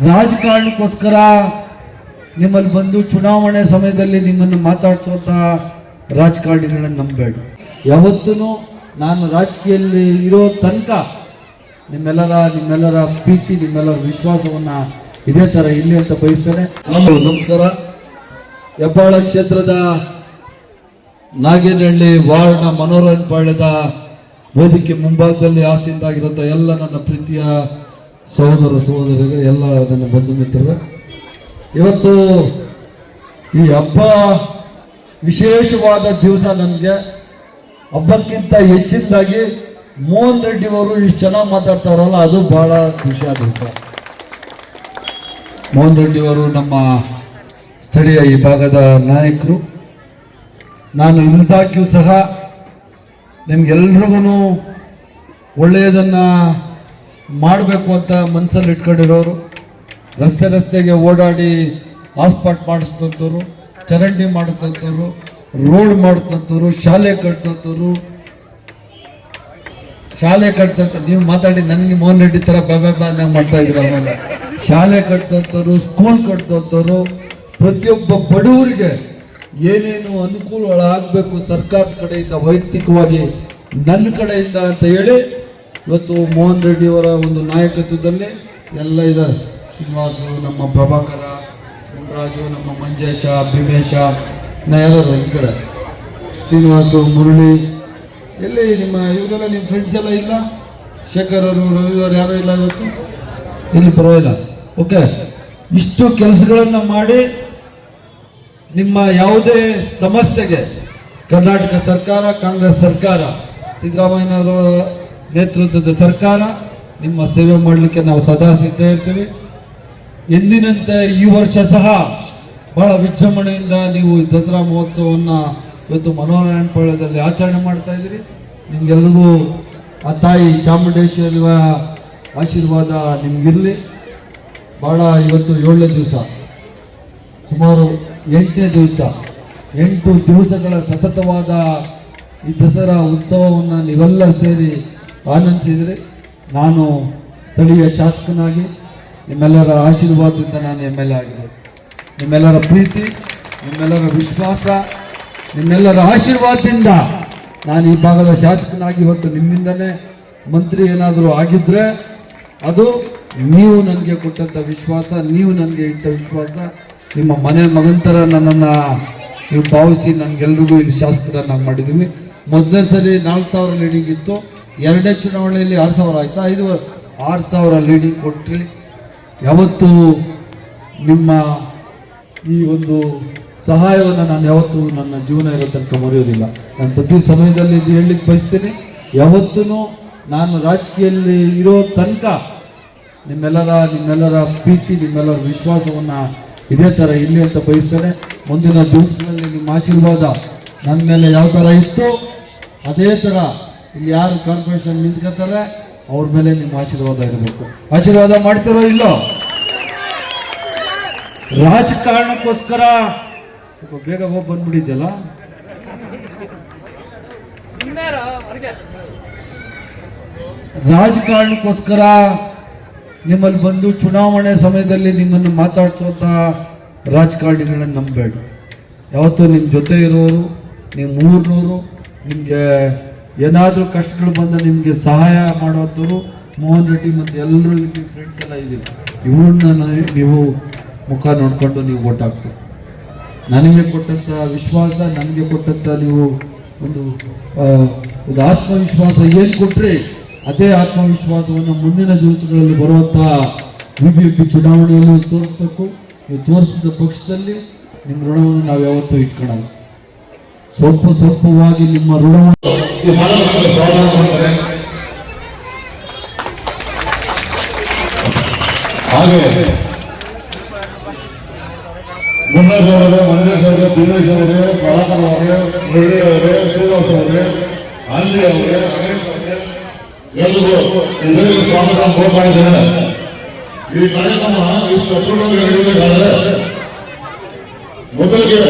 ರಾಜಕಾರಣಕ್ಕೋಸ್ಕರ ನಿಮ್ಮಲ್ಲಿ ಬಂದು ಚುನಾವಣೆ ಸಮಯದಲ್ಲಿ ನಿಮ್ಮನ್ನು ಮಾತಾಡಿಸುವಂಥ ರಾಜಕಾರಣಿಗಳನ್ನು ನಂಬೇಡ ಯಾವತ್ತೂ ನಾನು ರಾಜಕೀಯದಲ್ಲಿ ಇರೋ ತನಕ ನಿಮ್ಮೆಲ್ಲರ ನಿಮ್ಮೆಲ್ಲರ ಪ್ರೀತಿ ನಿಮ್ಮೆಲ್ಲರ ವಿಶ್ವಾಸವನ್ನ ಇದೇ ತರ ಇಲ್ಲಿ ಅಂತ ಬಯಸ್ತೇನೆ. ನಮಸ್ಕಾರ. ಹೆಬ್ಬಾಳ ಕ್ಷೇತ್ರದ ನಾಗೇನಹಳ್ಳಿ ವಾರ್ಡ್ನ ಮನೋರಂಜ ಪಾಳ್ಯದ ವೇದಿಕೆ ಮುಂಭಾಗದಲ್ಲಿ ಆಸೆಯಿಂದಾಗಿರುವಂಥ ಎಲ್ಲ ನನ್ನ ಪ್ರೀತಿಯ ಸಹೋದರ ಸಹೋದರಿಗೆ ಎಲ್ಲ ನನ್ನ ಬಂಧು ಮಿತ್ರರು ಇವತ್ತು ಈ ಹಬ್ಬ ವಿಶೇಷವಾದ ದಿವಸ ನನಗೆ ಹಬ್ಬಕ್ಕಿಂತ ಹೆಚ್ಚಿನದಾಗಿ ಮೋಹನ್ ರೆಡ್ಡಿ ಅವರು ಇಷ್ಟು ಚೆನ್ನಾಗಿ ಮಾತಾಡ್ತಾರಲ್ಲ ಅದು ಬಹಳ ಖುಷಿ ಆಗುತ್ತೆ. ಮೋಹನ್ ರೆಡ್ಡಿ ಅವರು ನಮ್ಮ ಸ್ಥಳೀಯ ಈ ಭಾಗದ ನಾಯಕರು. ನಾನು ಇಲ್ದಾಗ್ಯೂ ಸಹ ನಿಮ್ಗೆಲ್ರಿಗೂ ಒಳ್ಳೆಯದನ್ನ ಮಾಡಬೇಕು ಅಂತ ಮನಸ್ಸಲ್ಲಿ ಇಟ್ಕೊಂಡಿರೋರು, ರಸ್ತೆ ರಸ್ತೆಗೆ ಓಡಾಡಿ ಹಾಸ್ಪಾಟ್ ಮಾಡಿಸ್ತಂಥವ್ರು, ಚರಂಡಿ ಮಾಡಿಸ್ತಂಥವ್ರು, ರೋಡ್ ಮಾಡಿಸ್ತಂಥವ್ರು, ಶಾಲೆ ಕಟ್ತಂಥವ್ರು. ಶಾಲೆ ಕಟ್ತಂತ ನೀವು ಮಾತಾಡಿ ನನಗೆ ಮೋಹನ್ ರೆಡ್ಡಿ ಥರ ಬಾಬಾ ಅಂದಂಗೆ ಮಾಡ್ತಾ ಇದ್ರು ಆಮೇಲೆ. ಶಾಲೆ ಕಟ್ತಂಥವ್ರು ಸ್ಕೂಲ್ ಕಟ್ತಂಥವ್ರು, ಪ್ರತಿಯೊಬ್ಬ ಬಡವರಿಗೆ ಏನೇನು ಅನುಕೂಲಗಳಾಗಬೇಕು ಸರ್ಕಾರದ ಕಡೆಯಿಂದ, ವೈಯಕ್ತಿಕವಾಗಿ ನನ್ನ ಕಡೆಯಿಂದ ಅಂತ ಹೇಳಿ ಇವತ್ತು ಮೋಹನ್ ರೆಡ್ಡಿಯವರ ಒಂದು ನಾಯಕತ್ವದಲ್ಲಿ ಎಲ್ಲ ಇದ್ದಾರೆ. ಶ್ರೀನಿವಾಸು, ನಮ್ಮ ಪ್ರಭಾಕರ ಮುನ್ರಾಜು ನಮ್ಮ ಮಂಜೇಶ, ಭೀಮೇಶ ಎಲ್ಲರೂ ಈ ಕಡೆ? ಶ್ರೀನಿವಾಸು, ಮುರಳಿ, ಎಲ್ಲಿ ನಿಮ್ಮ ಇವರೆಲ್ಲ ನಿಮ್ಮ ಫ್ರೆಂಡ್ಸ್ ಎಲ್ಲ ಇಲ್ಲ? ಶೇಖರ್ ಅವರು, ರವಿ ಅವರು ಯಾರು ಇಲ್ಲ ಇವತ್ತು? ಇಲ್ಲಿ ಪರವಾಗಿಲ್ಲ. ಓಕೆ ಇಷ್ಟು ಕೆಲಸಗಳನ್ನು ಮಾಡಿ ನಿಮ್ಮ ಯಾವುದೇ ಸಮಸ್ಯೆಗೆ ಕರ್ನಾಟಕ ಸರ್ಕಾರ, ಕಾಂಗ್ರೆಸ್ ಸರ್ಕಾರ, ಸಿದ್ದರಾಮಯ್ಯನವರ ನೇತೃತ್ವದ ಸರ್ಕಾರ, ನಿಮ್ಮ ಸೇವೆ ಮಾಡಲಿಕ್ಕೆ ನಾವು ಸದಾ ಸಿದ್ಧ ಇರ್ತೀವಿ. ಎಂದಿನಂತೆ ಈ ವರ್ಷ ಸಹ ಬಹಳ ವಿಜೃಂಭಣೆಯಿಂದ ನೀವು ದಸರಾ ಮಹೋತ್ಸವವನ್ನು ಇವತ್ತು ಮನೋರಂಜನೆ ಪಳ್ಳದಲ್ಲಿ ಆಚರಣೆ ಮಾಡ್ತಾ ಇದ್ದೀರಿ. ನಿಮಗೆಲ್ಲರಿಗೂ ಆ ತಾಯಿ ಚಾಮುಂಡೇಶ್ವರಿ ಆಶೀರ್ವಾದ ನಿಮಗಿರಲಿ. ಭಾಳ ಇವತ್ತು ಏಳನೇ ದಿವಸ, ಸುಮಾರು ಎಂಟನೇ ದಿವಸ, ಎಂಟು ದಿವಸಗಳ ಸತತವಾದ ಈ ದಸರಾ ಉತ್ಸವವನ್ನು ನೀವೆಲ್ಲ ಸೇರಿ ಆನಂದಿಸಿದ್ರಿ ನಾನು ಸ್ಥಳೀಯ ಶಾಸಕನಾಗಿ ನಿಮ್ಮೆಲ್ಲರ ಆಶೀರ್ವಾದದಿಂದ ನಾನು ಎಂ ಎಲ್ ಎ ಆಗಿದೆ ನಿಮ್ಮೆಲ್ಲರ ಪ್ರೀತಿ, ನಿಮ್ಮೆಲ್ಲರ ವಿಶ್ವಾಸ, ನಿಮ್ಮೆಲ್ಲರ ಆಶೀರ್ವಾದದಿಂದ ನಾನು ಈ ಭಾಗದ ಶಾಸಕನಾಗಿ ಇವತ್ತು ನಿಮ್ಮಿಂದನೇ ಮಂತ್ರಿ ಏನಾದರೂ ಆಗಿದ್ದರೆ ಅದು ನೀವು ನನಗೆ ಕೊಟ್ಟಂಥ ವಿಶ್ವಾಸ, ನೀವು ನನಗೆ ಇಟ್ಟ ವಿಶ್ವಾಸ, ನಿಮ್ಮ ಮನೆ ಮಗಂತರ ನನ್ನನ್ನು ನೀವು ಭಾವಿಸಿ ನನಗೆಲ್ರಿಗೂ ಇಲ್ಲಿ ಶಾಸಕರನ್ನಾಗಿ ಮಾಡಿದ್ದೀವಿ. ಮೊದಲನೇ ಸರಿ ನಾಲ್ಕು ಸಾವಿರ ಲೀಡಿಂಗ್ ಇತ್ತು. ಎರಡನೇ ಚುನಾವಣೆಯಲ್ಲಿ ಆರು ಸಾವಿರ ಆಯ್ತಾ? ಐದು ಆರು ಸಾವಿರ ಲೀಡಿಂಗ್ ಕೊಟ್ಟರೆ ಯಾವತ್ತೂ ನಿಮ್ಮ ಈ ಒಂದು ಸಹಾಯವನ್ನು ನಾನು ಯಾವತ್ತೂ ನನ್ನ ಜೀವನ ಇರೋ ತನಕ ಮರೆಯೋದಿಲ್ಲ ನಾನು ಪ್ರತಿ ಸಮಯದಲ್ಲಿ ಇದು ಹೇಳಲಿಕ್ಕೆ ಬಯಸ್ತೇನೆ. ಯಾವತ್ತೂ ನಾನು ರಾಜಕೀಯದಲ್ಲಿ ಇರೋ ತನಕ ನಿಮ್ಮೆಲ್ಲರ ನಿಮ್ಮೆಲ್ಲರ ಪ್ರೀತಿ, ನಿಮ್ಮೆಲ್ಲರ ವಿಶ್ವಾಸವನ್ನು ಇದೇ ಥರ ಇಲ್ಲಿ ಅಂತ ಬಯಸ್ತೇನೆ. ಮುಂದಿನ ದಿವಸಗಳಲ್ಲಿ ನಿಮ್ಮ ಆಶೀರ್ವಾದ ನನ್ನ ಮೇಲೆ ಯಾವ ಥರ ಇತ್ತು ಅದೇ ಥರ ಇಲ್ಲಿ ಯಾರು ಕಾರ್ಪೊರೇಷನ್ ನಿಂತ್ಕೋತಾರೆ ಅವ್ರ ಮೇಲೆ ನಿಮ್ಮ ಆಶೀರ್ವಾದ ಇರಬೇಕು. ಆಶೀರ್ವಾದ ಮಾಡ್ತಿರೋ ಇಲ್ಲೋ? ರಾಜಕಾರಣಕ್ಕೋಸ್ಕರ ಸ್ವಲ್ಪ ಬೇಗ ಹೋಗಿ ಬಂದ್ಬಿಟ್ಟಿದ್ಯಲ್ಲ? ರಾಜಕಾರಣಕ್ಕೋಸ್ಕರ ನಿಮ್ಮಲ್ಲಿ ಬಂದು ಚುನಾವಣೆ ಸಮಯದಲ್ಲಿ ನಿಮ್ಮನ್ನು ಮಾತಾಡಿಸುವಂತಹ ರಾಜಕಾರಣಿಗಳನ್ನ ನಂಬಬೇಡ. ಯಾವತ್ತೂ ನಿಮ್ಮ ಜೊತೆ ಇರೋರು ನಿಮ್ಮ ಊರಿನವರು ನಿಮಗೆ ಏನಾದರೂ ಕಷ್ಟಗಳು ಬಂದ ನಿಮಗೆ ಸಹಾಯ ಮಾಡೋದು ಮೋಹನ್ ರೆಡ್ಡಿ ಮತ್ತು ಎಲ್ಲರೂ ನಿಮ್ಮ ಫ್ರೆಂಡ್ಸ್ ಎಲ್ಲ ಇದ್ದೀವಿ ಇವ್ರನ್ನ ನೀವು ಮುಖ ನೋಡಿಕೊಂಡು ನೀವು ಓಟ್ ನನಗೆ ಕೊಟ್ಟಂತ ವಿಶ್ವಾಸ, ನನಗೆ ಕೊಟ್ಟಂತ ನೀವು ಒಂದು ಒಂದು ಆತ್ಮವಿಶ್ವಾಸ ಏನು ಕೊಟ್ಟರೆ ಅದೇ ಆತ್ಮವಿಶ್ವಾಸವನ್ನು ಮುಂದಿನ ದಿವಸಗಳಲ್ಲಿ ಬರುವಂಥ ಬಿ ಬಿ ಪಿ ಚುನಾವಣೆಯಲ್ಲಿ ತೋರಿಸ್ಬೇಕು. ನೀವು ತೋರಿಸಿದ ಪಕ್ಷದಲ್ಲಿ ನಿಮ್ಮ ಋಣವನ್ನು ನಾವು ಯಾವತ್ತೂ ಇಟ್ಕೊಳ್ಳಲ್ಲ ಸ್ವಲ್ಪ ಸ್ವಲ್ಪವಾಗಿ ನಿಮ್ಮ ಋಣವನ್ನು ಈ ಹಾಗೆ ಗುಂಡೇಶ್ ಅವರೇ ಮಂಜೇಶ್ ಅವರೇ ದಿನೇಶ್ ಅವರೇ ಕಲಾಕರ್ ಅವರೇ, ಮುರಳಿ ಅವರೇ, ಶ್ರೀನಿವಾಸ್ ಅವರೇ ಆಂಜನೇಯ ಅವರೇ ಗಣೇಶ್ ಅವರೇ ಈ ಕಾರ್ಯಕ್ರಮ ಅಪೂರ್ವವಾಗಿ ನಡೆಯಬೇಕಾದ್ರೆ ಮೊದಲಿಗೆ